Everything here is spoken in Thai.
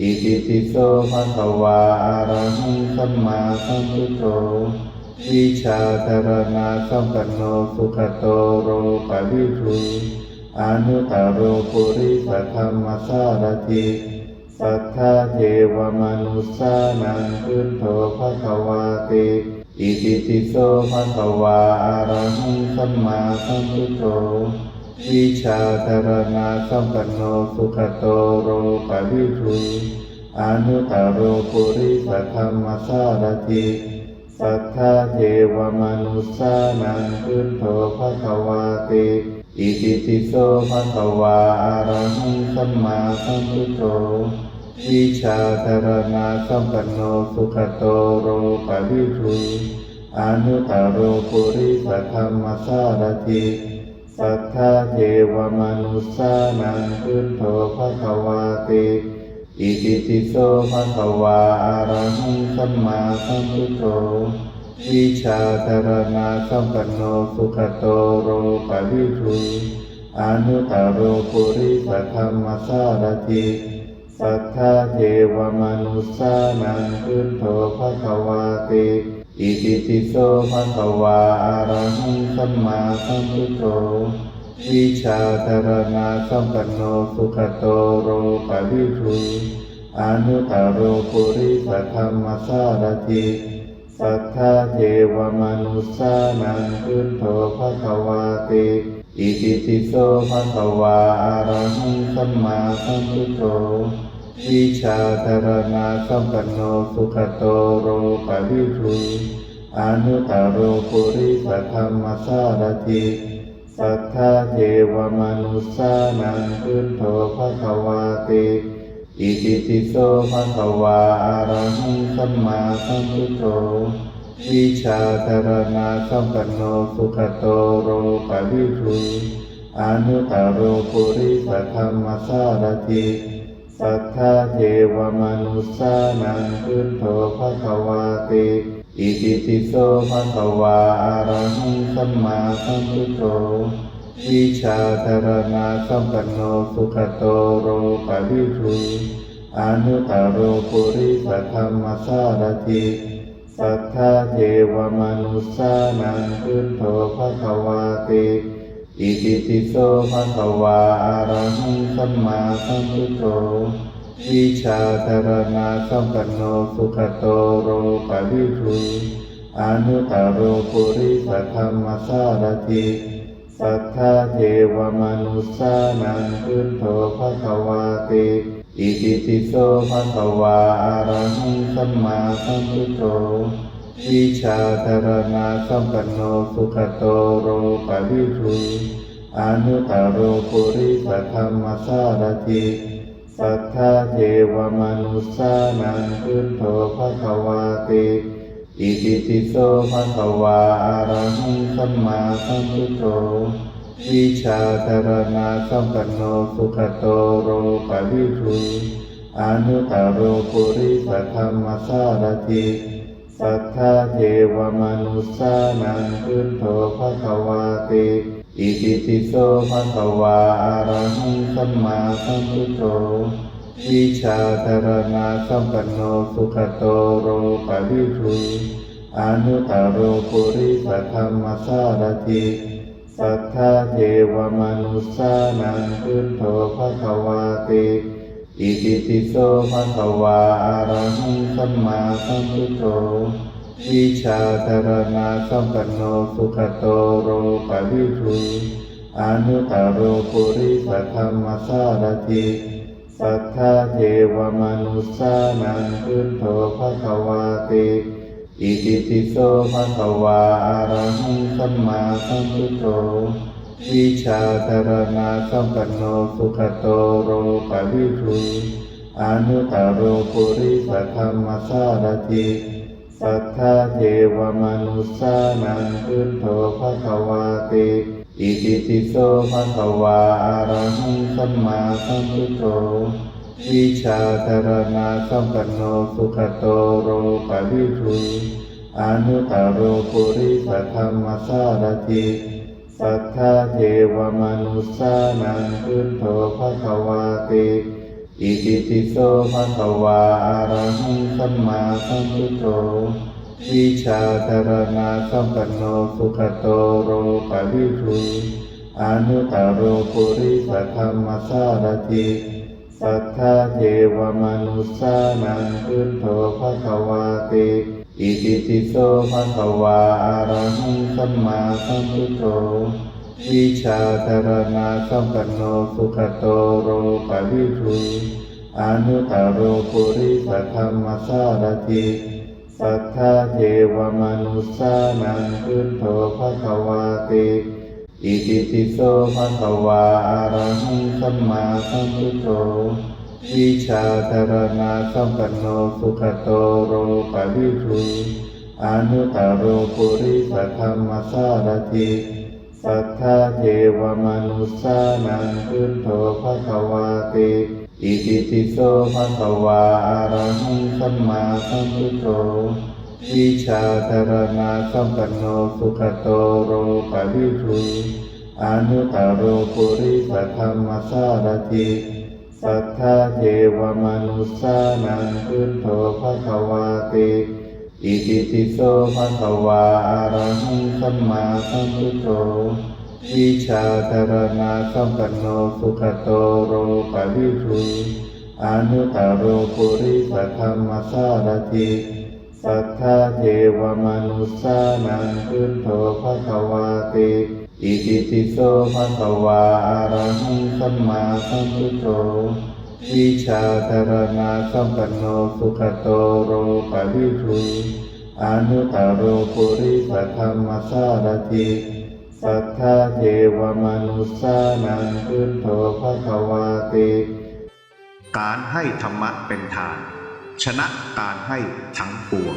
อิติปิโสภะคะวาอะระหังสัมมาสัมพุทโธวิชาจารณะสัมปันโนสุขโตโรปวิทูอนุตตรโรปุริสธรรมสารติสัทธาเทวมนุสสานังพุทโธภะคะวาติอิติปิโสภะคะวาอะระหังสัมมาสัมพุทโธ วิชาจารณะสัมปันโนสุขโตโรปวิทูอนุตตรโรปุริสธรรมสารติสัทธาเทวมนุสสานังพุทโธภะคะวาติอิติปิโสภะคะวาอะระหังสัมมาสัมพุทโธวิชาจารณะสัมปันโนสุขโตโรปวิทูอนุตตรโรปุริสธรรมสารติ สัทธาเทวมนุสสานังพุทโธภะคะวาติอิติปิโสภะคะวาอะระหังสัมมาสัมพุทโธวิชาจารณะสัมปันโนสุขโตโรปวิทูอนุตตรโรปุริสธรรมสารติสัทธาเทวมนุสสานังพุทโธภะคะวาติ อิติปิโสภะคะวาอะระหังสัมมาสัมพุทโธวิชาจารณะสัมปันโนสุขโตโรปะวิทูอนุตตรโรปุริสธรรมสารติสัทธาเทวมนุสสานังพุทโธภะคะวาติอิติปิโสภะคะวาอะระหังสัมมาสัมพุทโธ วิชาจารณะสัมปันโนสุขโตโรปะวิทูอนุตตรโรปุริสธรรมสารติสัทธาเทวมนุสสานังพุทโธภะคะวาติอิติปิโสภะคะวาอะระหังสัมมาสัมพุทโธวิชาจารณะสัมปันโนสุขโตโรปะวิทูอนุตตรโรปุริสธรรมสารติ สัทธาเทวมนุสสานังพุทโธภะคะวาติอิติปิโสภะคะวาอะระหังสัมมาสัมพุทโธวิชาจารณะสัมปันโนสุขโตโรปะวิทูอนุตตรโรปุริสธรรมสารติสัทธาเทวมนุสสานังพุทโธภะคะวาติ อิติปิโสภะคะวาอะระหังสัมมาสัมพุทโธวิชาจารณะสัมปันโนสุขโตโรปะวิทูอนุตตรโรปุริสธรรมสารติสัทธาเทวมนุสสานังพุทโธภะคะวาติอิติปิโสภะคะวาอะระหังสัมมาสัมพุทโธ วิชาจารณะสัมปันโนสุขโตโรปะวิทูอนุตตรโรปุริสธรรมสารติสัทธาเทวมนุสสานังพุทโธภะคะวาติอิติปิโสภะคะวาอะระหังสัมมาสัมพุทโธวิชาจารณะสัมปันโนสุขโตโรปะวิทูอนุตตรโรปุริสธรรมสารติ สัทธาเทวมนุสสานังพุทโธภะคะวาติอิติปิโสภะคะวาอะระหังสัมมาสัมพุทโธวิชาจารณะสัมปันโนสุขโตโรปะวิทูอนุตตรโรปุริสธรรมสารติสัทธาเทวมนุสสานังพุทโธภะคะวาติ อิติปิโสภะคะวาอะระหังสัมมาสัมพุทโธวิชาจารณะสัมปันโนสุขโตโรปวิทูอนุตตรโรปุริสธรรมสารติสัทธาเทวมนุสสานังพุทโธภะคะวาติอิติปิโสภะคะวาอะระหังสัมมาสัมพุทโธ วิชาจารณะสัมปันโนสุขโตโรปวิทูอนุตตรโรปุริสธรรมสารติสัทธาเทวมนุษสานังพุทโธภะคะวาติอิติปิโสภะคะวาอะระหังสัมมาสัมพุทโธวิชาตรณาสัมปันโนสุขโตโรปวิทูอนุตตรโรปุริสธรรมสารติ สัทธาเทวมนุษสานังพุทโธภะคะวาติอิติปิโสภะคะวาอะระหังสัมมาสัมพุทโธวิชาตรณาสัมปันโนสุขโตโรปะวิทูอนุตตรโรปุริสธรรมสารติสัทธาเทวมนุษสานังพุทโธภะคะวาติ อิติปิโสภะคะวาอะระหังสัมมาสัมพุทโธวิชาตรณาสัมปันโนสุขโตโรปวิทูอนุตตรโรปุริสธรรมสารติสัทธาเทวมนุษสานังพุทโธภะคะวาติอิติปิโสภะคะวาอะระหังสัมมาสัมพุทโธ วิชาตรณาสัมปันโนสุขโตโรปวิทูอนุตตรโรปุริสธรรมสารติสัทธาเทวมนุษสานังพุทโธภะคะวาติอิติปิโสภะคะวาอะระหังสัมมาสัมพุทโธวิชาตรณาสัมปันโนสุขโตโรปวิทูอนุตตรโรปุริสธรรมสารติ สัทธาเทวมนุษสานังพุทโธภะคะวาติอิติปิโสภะคะวาอะระหังสัมมาสัมพุทโธวิชาตรณาสัมปันโนสุขโตโรปะวิทูอนุตตรโรปุริสธรรมสารติสัทธาเทวมนุษสานังพุทโธภะคะวาติ อิติปิโสภะคะวาอะระหังสัมมาสัมพุทโธวิชาตรณาสัมปันโนสุขโตโรปะวิทูอนุตตรโรปุริสธรรมสารติสัทธาเทวมนุสานังพุทโธภะคะวาติการให้ธรรมะเป็นทาน ชนะการให้ทั้งปวง